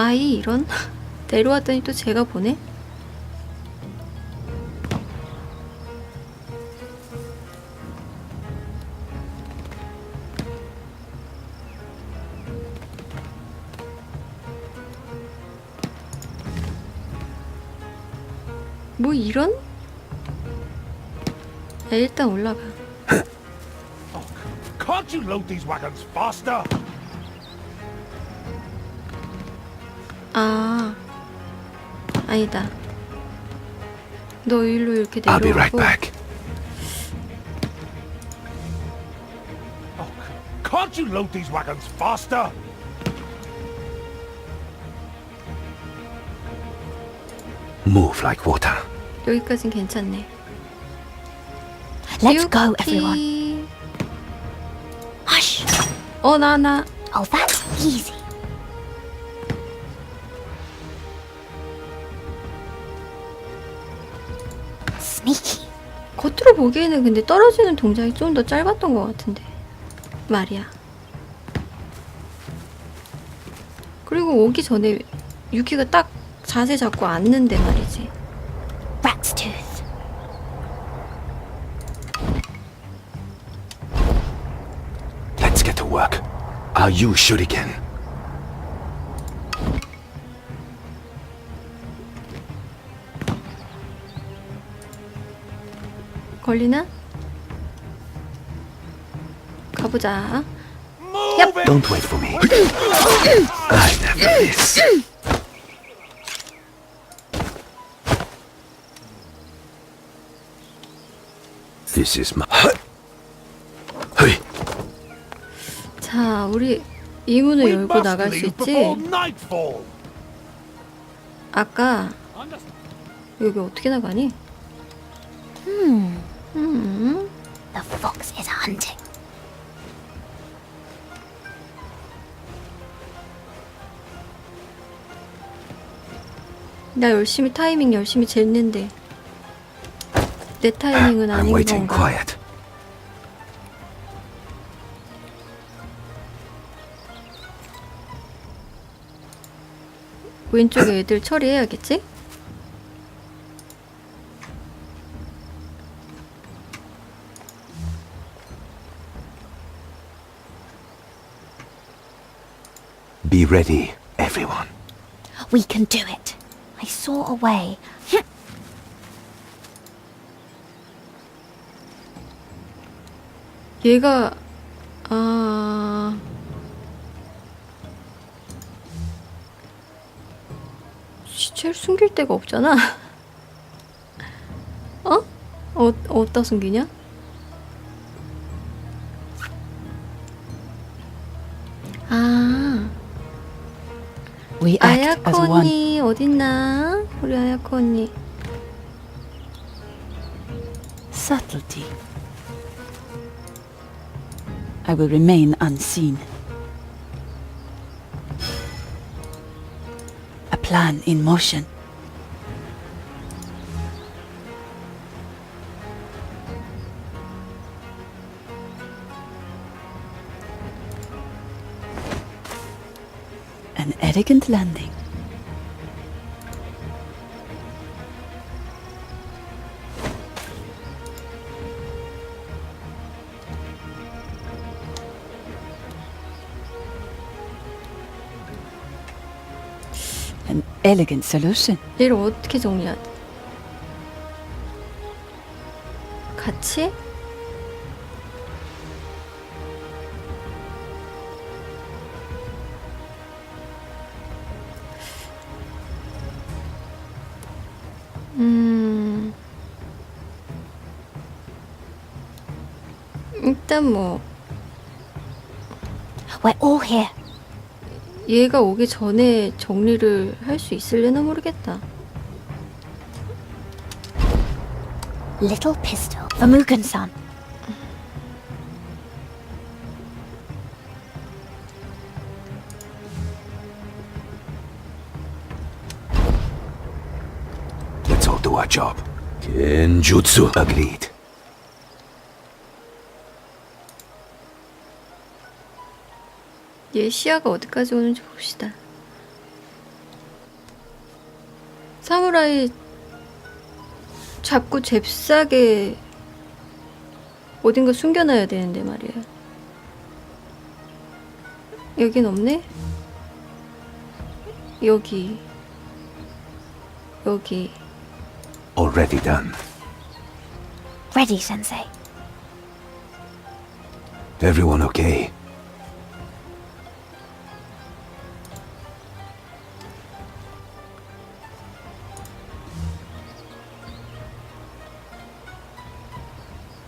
아이 이런 내려왔더니 또 제가 보네. 뭐 이런? 야, 일단 올라가. 아 아니다. 너 일로 이렇게 I'll be right 내려오고 back. Oh, can't you load these wagons faster? Move like water. 여기까진 괜찮네. Let's go, 뷰티. everyone. Hush. 어, 나, 나. Oh, that's easy. 보기에는 근데 떨어지는 동작이 좀 더 짧았던 것 같은데. 말이야. 그리고 오기 전에 유키가 딱 자세 잡고 앉는데 말이지. Let's get to work. I'll use shuriken. 걸리나? 가보자. It! Don't wait for me. I never miss. This is my. Hey, 자, 우리 이 문을 열고 나갈 수 있지? 아까 여기 어떻게 나가니? Hunting. 나 열심히 타이밍 열심히 쟀는데 내 타이밍은 I'm 아닌 waiting 건가? quiet. 왼쪽에 애들 처리해야겠지? Be ready, everyone. We can do it. I saw a way. 얘가 아 시체를 숨길 데가 없잖아. 어? 어 어디다 숨기냐? We act 아야코 as one. 언니 어딨나? 우리 아야코 언니. Subtlety. I will remain unseen. A plan in motion. An elegant landing. An elegant solution. 얘를 어떻게 정리하지? 같이? 일단 뭐 We're all here. 얘가 오기 전에 정리를 할 수 있을려나 모르겠다. Little pistol for Mugen-san. Let's all do our job. Genjutsu. Agreed. 얘 시야가 어디까지 오는지 봅시다. 사무라이 잡고 잽싸게 어딘가 숨겨놔야 되는데 말이야. 여긴 없네? 여기. 여기. Already done. Ready, Sensei. Everyone okay?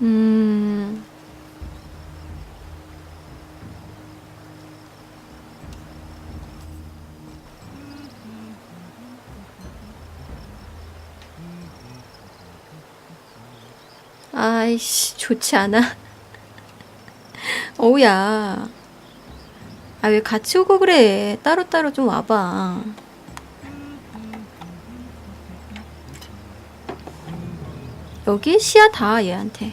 음. 아이씨, 좋지 않아. 어우야. 아, 왜 같이 오고 그래? 따로따로 좀 와봐. 여기 시야 다 얘한테.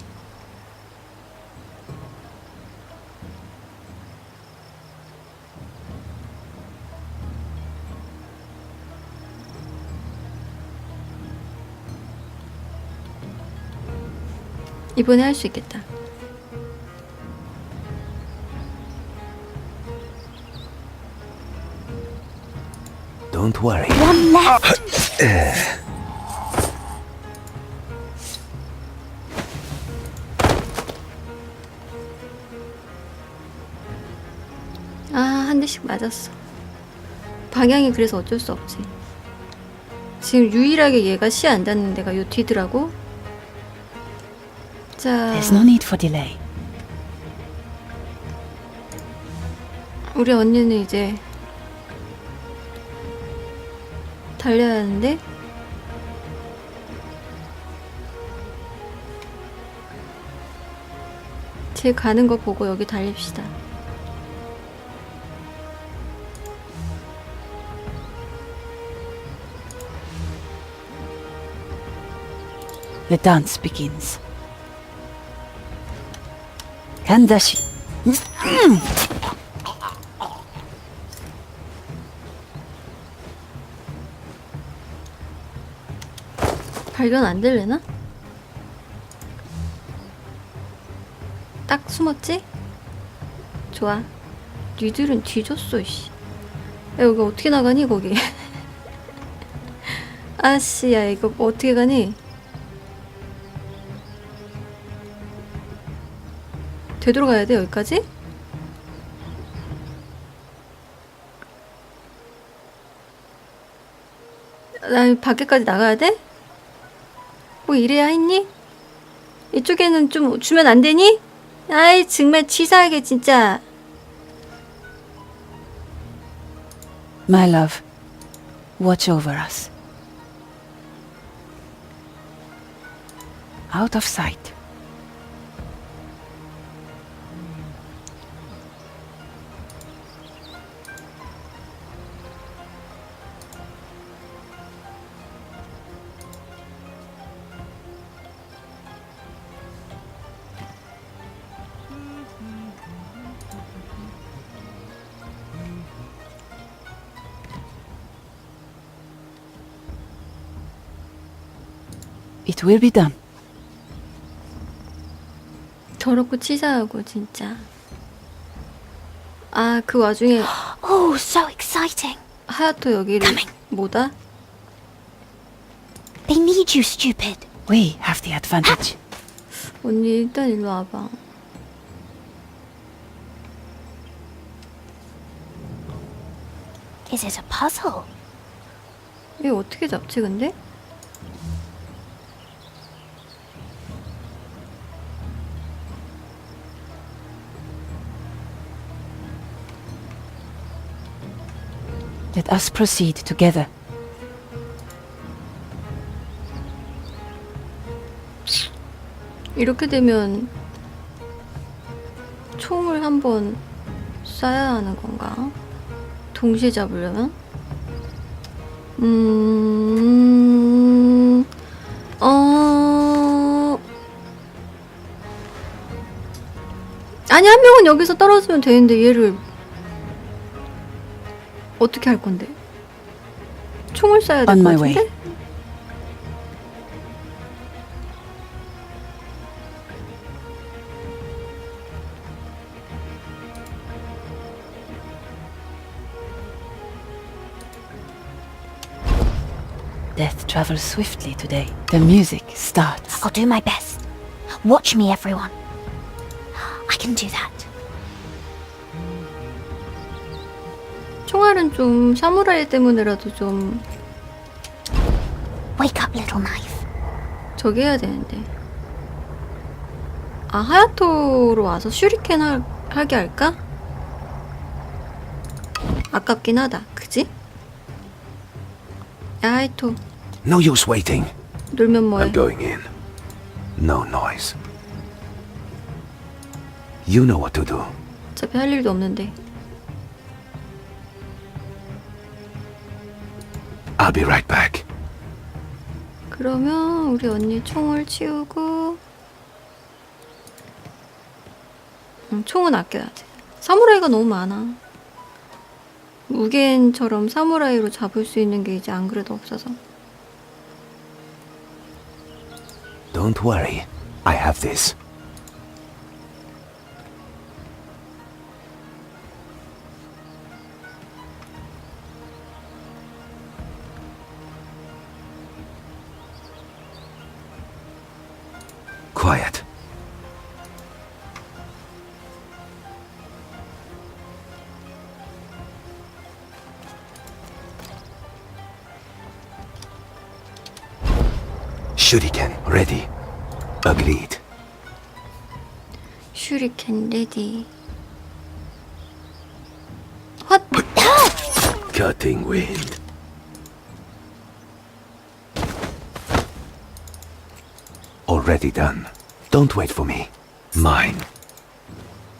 이번에 할 수 있겠다. Don't worry. One left. 아, 한 대씩 맞았어. 방향이 그래서 어쩔 수 없지. 지금 유일하게 얘가 시야 안 닿는 데가 요 뒤더라고. 자, There's no need for delay. 우리 언니는 이제 달려야 하는데 쟤 가는 거 보고 여기 달립시다. The dance begins. Kandashi. 발견 안 될래나? 딱 숨었지? 좋아. 니들은 뒤졌어, 씨. 야, 여기 어떻게 나가니, 거기? 아씨, 야, 이거 어떻게 가니? 되돌아가야 돼, 여기까지? 나 밖에까지 나가야 돼? 뭐 이래야 했니? 이쪽에는 좀 주면 안 되니? 아이 정말 치사하게 진짜 My love, watch over us. Out of sight. It will be done. 더럽고 치사하고 진짜 아 그 와중에 Oh, so exciting. 하야토 여기를 뭐다? They need you, stupid. We have the advantage. 언니 일단 일로 와봐 Is it a puzzle? 이거 어떻게 잡지 근데? Let us proceed together. 이렇게 되면 총을 한 번 쏴야 하는 건가? 동시에 잡으려면? 음, 어, 아니, 한 명은 여기서 떨어지면 되는데 얘를 어떻게 할 건데? 총을 쏴야 On 될것 my way. 같은데? Death travels swiftly today. The music starts. I'll do my best. Watch me, everyone. I can do that. 총알은 좀 사무라이 때문에라도 좀 Wake up, little knife. 저기 해야 되는데. 아 하야토로 와서 슈리켄 할, 하게 할까? 아깝긴 하다. 그지? 야 하야토 No use waiting. 놀면 뭐해? I'm going in. No noise. You know what to do. 어차피 할 일도 없는데. I'll be right back. 그러면 우리 언니 총을 치우고 음, 총은 아껴야지 사무라이가 너무 많아 무겐처럼 사무라이로 잡을 수 있는 게 이제 안 그래도 없어서 Don't worry. I have this. Ready. Agreed. 슈리켄 레디 헛! Cutting wind. Already done. Don't wait for me. Mine.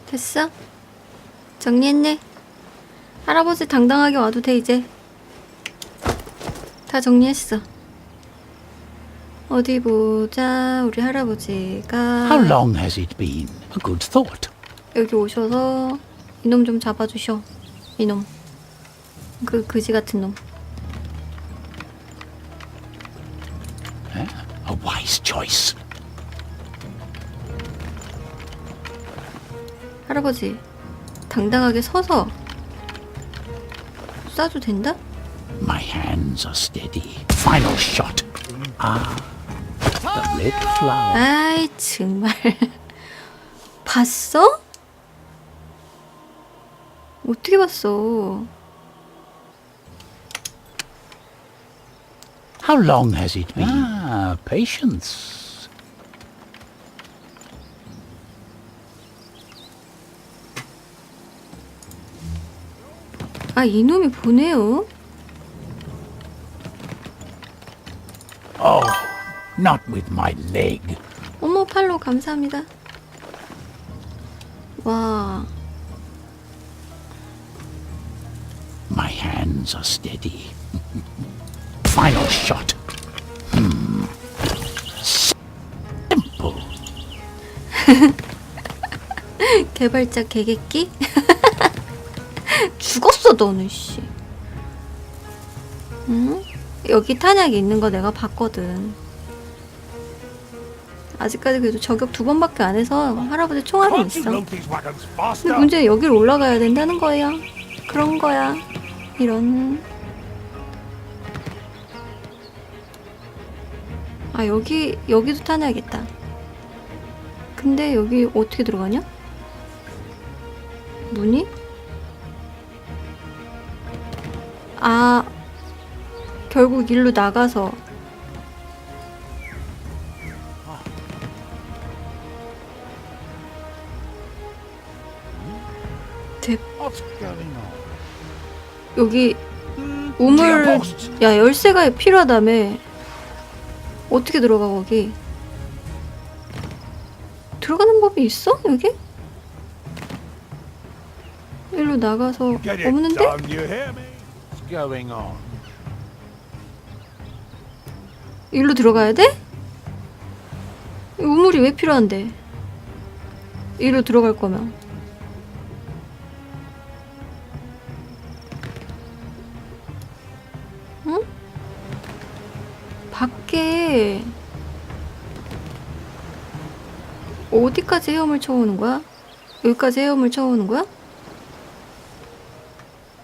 됐어? 정리했네 할아버지 당당하게 와도 돼 이제 다 정리했어 어디 보자 우리 할아버지가 How long has it been? A good thought. 여기 오셔서 이놈 좀 잡아주셔. 이놈. 그 그지 같은 놈. A wise choice. 할아버지 당당하게 서서 쏴도 된다? My hands are steady. Final shot. Ah. 아이 정말 봤어? 어떻게 봤어? How long has it been? Ah, patience. 아 이놈이 보네요. Not with my leg. 어머 팔로 감사합니다. 와 My hands are steady. Final shot. Hmm. Simple. 개발자 개개끼? 죽었어 너는 씨. 응? 여기 탄약이 있는 거 내가 봤거든. 아직까지 그래도 저격 두 번밖에 안 해서 할아버지 총알은 있어. 근데? 문제는 여기로 올라가야 된다는 거예요. 그런 거야. 이런. 아 여기 여기도 타내야겠다. 근데 여기 어떻게 들어가냐? 문이? 아 결국 일로 나가서 Going on? 여기 우물 Gearbox. 야 열쇠가 필요하다며. 어떻게 들어가 거기? 들어가는 법이 있어 여기? 일로 나가서 없는데? 일로 들어가야 돼? 이 우물이 왜 필요한데? 일로 들어갈 거면 응 밖에 어디까지 헤엄을 쳐오는 거야? 여기까지 헤엄을 쳐오는 거야?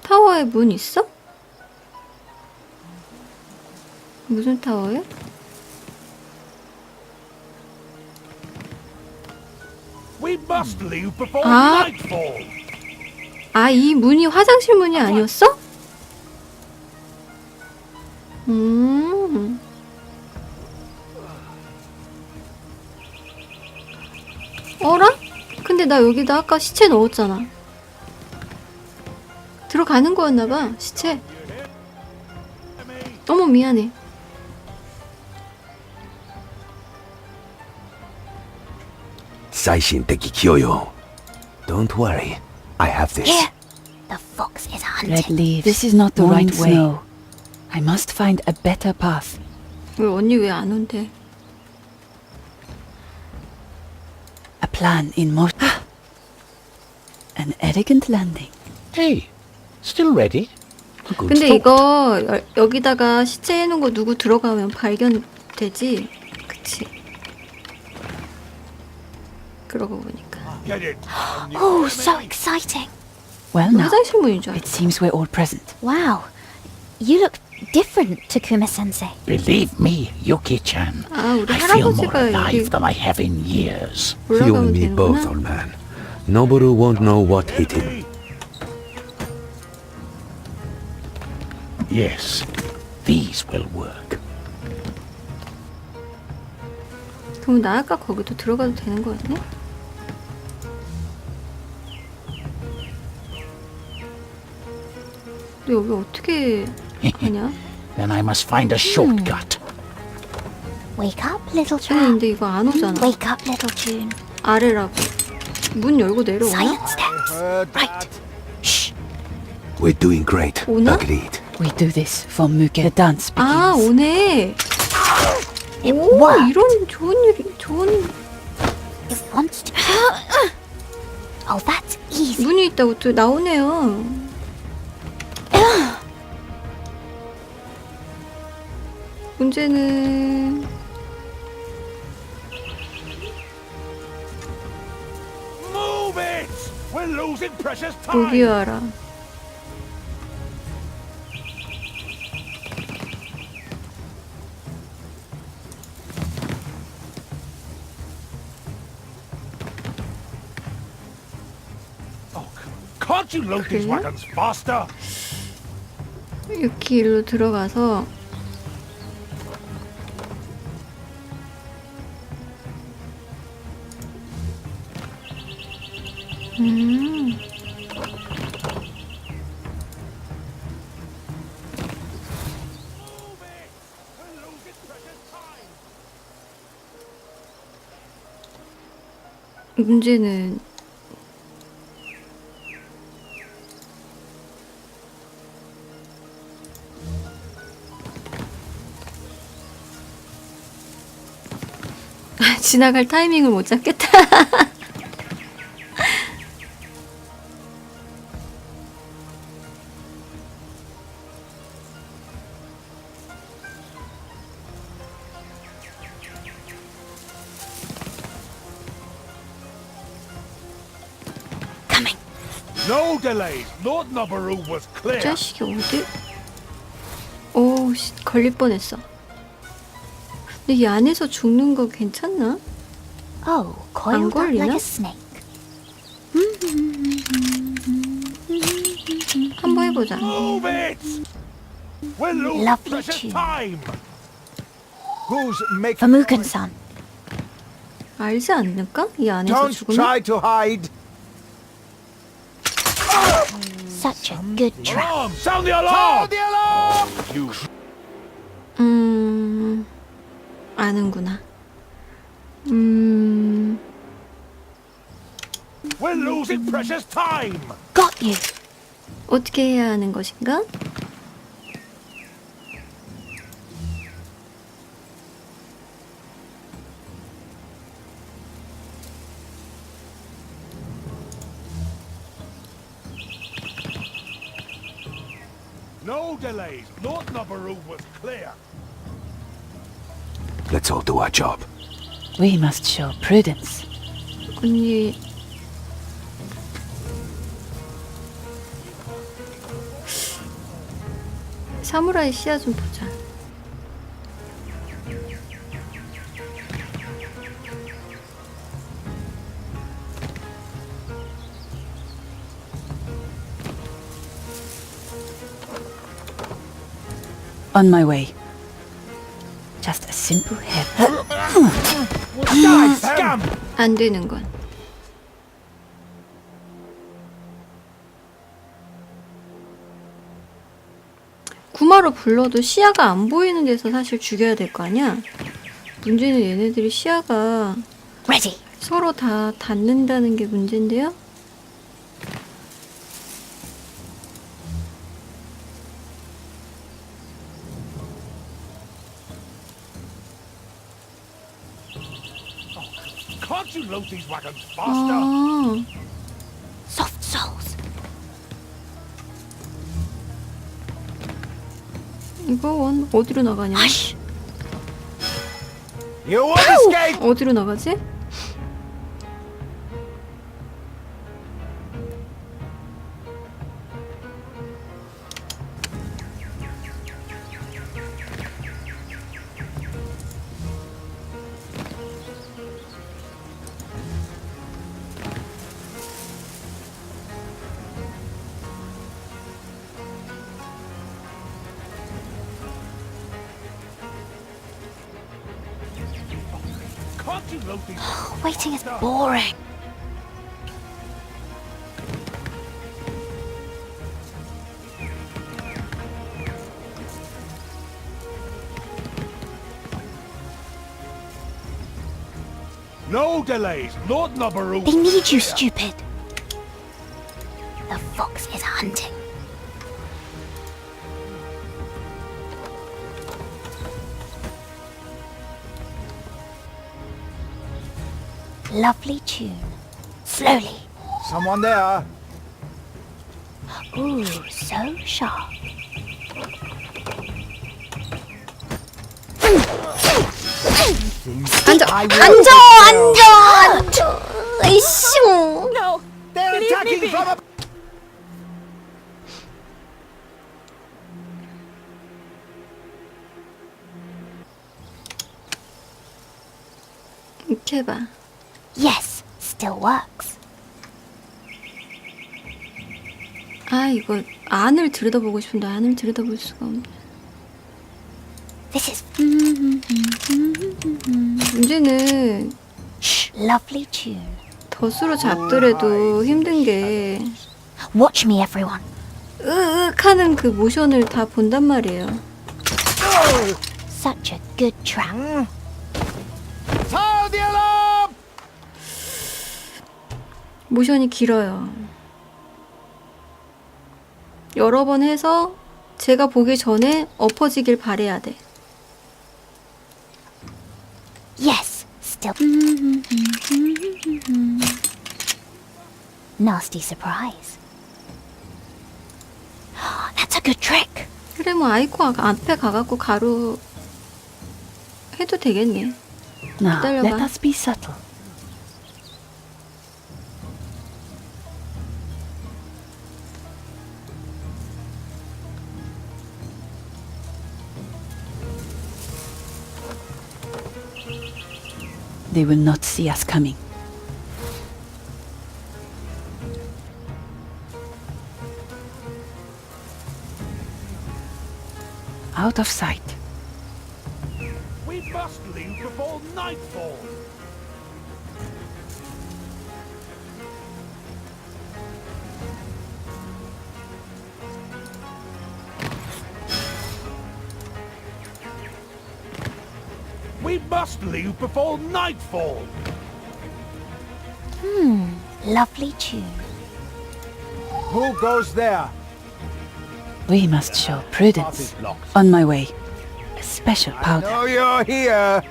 타워에 문 있어? 무슨 타워에? We must leave before Ah. nightfall. 아, 이 문이 화장실 문이 아니었어? 나 여기다 아까 시체 넣었잖아. 들어가는 거였나봐, 시체. 어머, 미안해. Kyoyo. Don't worry. I have this. Here! The fox is Red hunting. leaves. This is not the right Morning way. snow. I must find a better path. 왜 언니 왜 안 온대? A plan in motion. An elegant landing. Hey, still ready? Good 근데 thought. 이거 여, 여기다가 시체 해놓은 거 누구 들어가면 발견되지? 그치? 그러고 보니까 Get it. Oh, so exciting. Well, now, 화장실 문인 줄 it 알았어 seems we're all present. Wow. You look different, Takuma sensei. Believe me, Yuki-chan. 아 우리 I feel more 할아버지가 여기 alive than I have in years. You 올라가면 and me both, 되는구나 old man. Noboru won't know what hit him. Yes, these will work. 그럼 나 아까 거기도 들어가도 되는 거였네? 근데 여기 어떻게 가냐? Then I must find a shortcut. Wake up, little child. 근데 이거 안 오잖아 Wake up, little June. 아래라고 문 열고 내려오나? Silent steps. Right. Shh. We're doing great. 오나? Agreed. We do this for Muke. The dance begins. 아 오네 It 오 worked. 이런 좋은 일이 좋은 It wants to. oh, that's easy. 문이 있다고 또 나오네요 문제는 Oh, c- can't you load these wagons faster? 이렇게 일로 들어가서 문제는 지나갈 타이밍을 못 잡겠다. No delays. Lord Nobaru was 이 clear. 자식이 어디? 오, 씨, 걸릴 뻔했어. 근데 이 안에서 죽는 거 괜찮나? Oh, coiled up 걸리나? like a snake. 한번 해보자. Move it! We're losing Lovely precious tune. time. Who's making For Mugen-san. 알지 않을까? 이 안에서 Don't 죽으면? try to hide. Alarm! Sound the alarm! the alarm! You 음, 아는구나. 음, We're losing precious time. Got you. 어떻게 해야 하는 것인가? No delays. Lord Nobaru was clear. Let's all do our job. We must show prudence. 언니 사무라이 씨앗 좀 보자. On my way. Just a simple head. Die, scum! 안 되는 건. 구마로 불러도 시야가 안 보이는 데서 사실 죽여야 될 거 아니야? 문제는 얘네들이 시야가 Ready. 서로 다 닿는다는 게 문제인데요? You load these wagons faster? 아, Soft souls. 이거 원 어디로 나가냐? Hush. You won't escape! 어디로 나가지? Waiting is boring. No delays, Lord Nobberoo. They need you, stupid. Lovely tune. Slowly. Someone there. Ooh, so sharp. 앉아, 앉아, 앉아, 앉아. 이씨. They're attacking from a... 이렇게 해봐. Yes, still works. 아 이거 안을 들여다보고 싶은데 안을 들여다볼 수가 없네. This is 문제는 lovely tune. 덧으로 잡더라도 힘든 게 Watch me, everyone. 으윽 하는 그 모션을 다 본단 말이에요. Such a good trap. 모션이 길어요. 여러 번 해서 제가 보기 전에 엎어지길 바래야 돼. Yes, still. Nasty surprise. That's a good trick. 그래 뭐 아이코 아- 앞에 가갖고 가루 해도 되겠네. Now, 기다려봐. let us be subtle. They will not see us coming. Out of sight. We must leave before nightfall. must leave before nightfall. Lovely tune. Who goes there? We must show Path prudence. is locked. On my way. A special powder. Know you're here.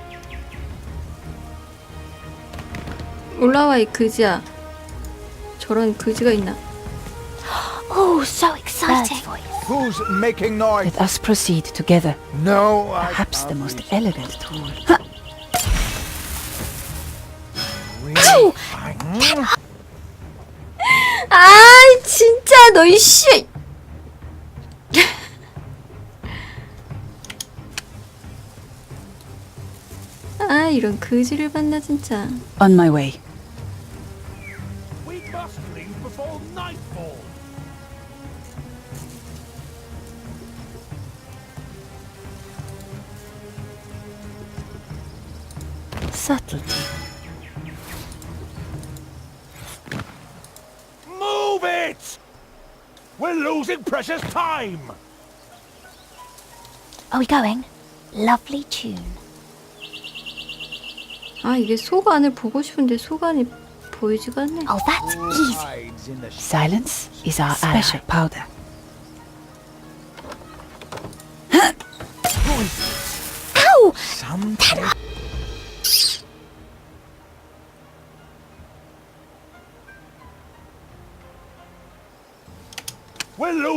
올라와 이 그지야. 저런 그지가 있나? Oh, so exciting. Who's making noise? Let us proceed together. No, I Perhaps the most elegant tool. 아 진짜 너 이씨 아 이런 그지를 봤나 진짜 On my way. We must leave before nightfall. Subtlety. We're losing precious time! Are we going? Lovely tune. 아 이게 속안을 보고 싶은데 속안이 보이지가 않네. Oh, that's easy. Hides in the Silence is our special powder. Ow! Some We're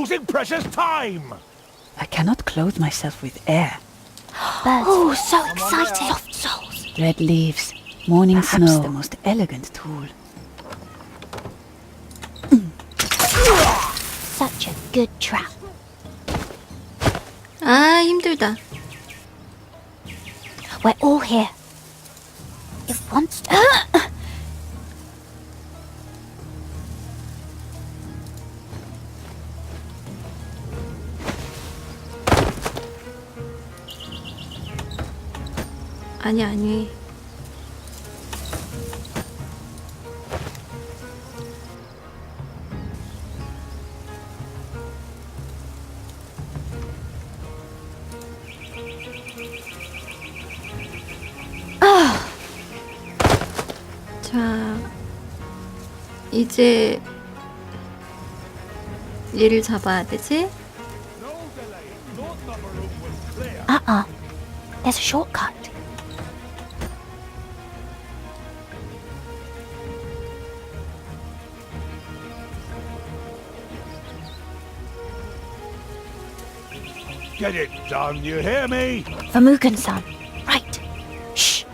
losing precious time! I cannot clothe myself with air. Birds. Oh, so exciting. Soft souls. Red leaves, morning Perhaps snow. the the most elegant tool. Such a good trap. 아 힘들다. We're all here. If once. 아니 아니. 아. 자, 이제 얘를 잡아야 되지? Uh uh There's a shortcut. Get it done, you hear me? Vermugen-san. Right. Shh.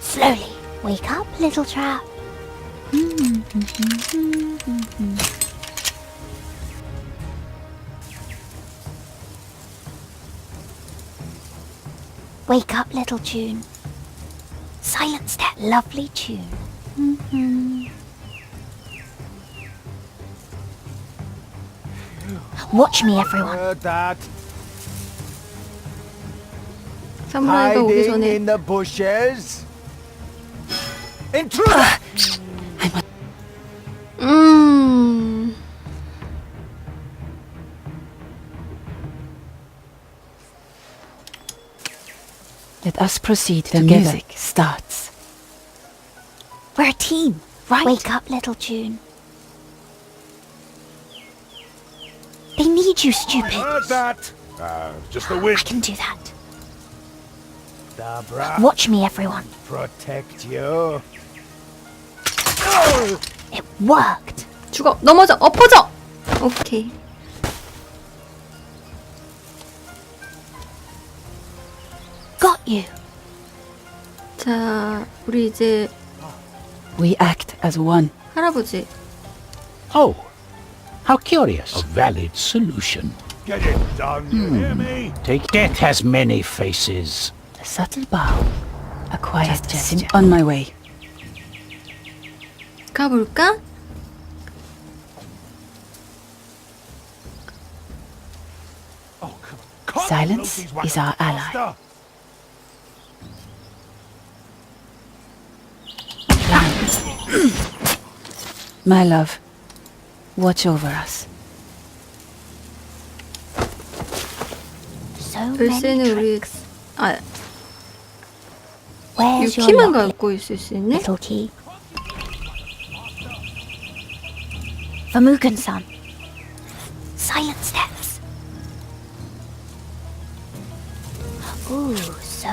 Slowly. Wake up, little trap. Wake up, little tune. Silence that lovely tune. Watch me, everyone. heard that. 사무라이가 오기 Hiding 전에 in the bushes. Intruder! 음. Let us proceed. The together. music starts. We're a team, right? Wake up, little June. They need you, stupid. Heard that? Uh, just the I wind. can do that. The brat Watch me, everyone. protect you. It worked. 죽어 넘어져 엎어져. 오케이. Got you. 자, 우리 이제 We act as one. 할아버지. Oh, how curious. A valid solution. Get it done, you hear me? Take death has many faces. A subtle bow. A quiet gesture. On my way. 가볼까? Oh, come on. Can't Silence load these is wagons our ally. faster? My love, watch over us. So many 열쇠는 우리 tricks. 아 Where's your 유키만 locket, 갖고 있을 수 있네. little key? Vermugen-san. Silent steps. Ooh, so...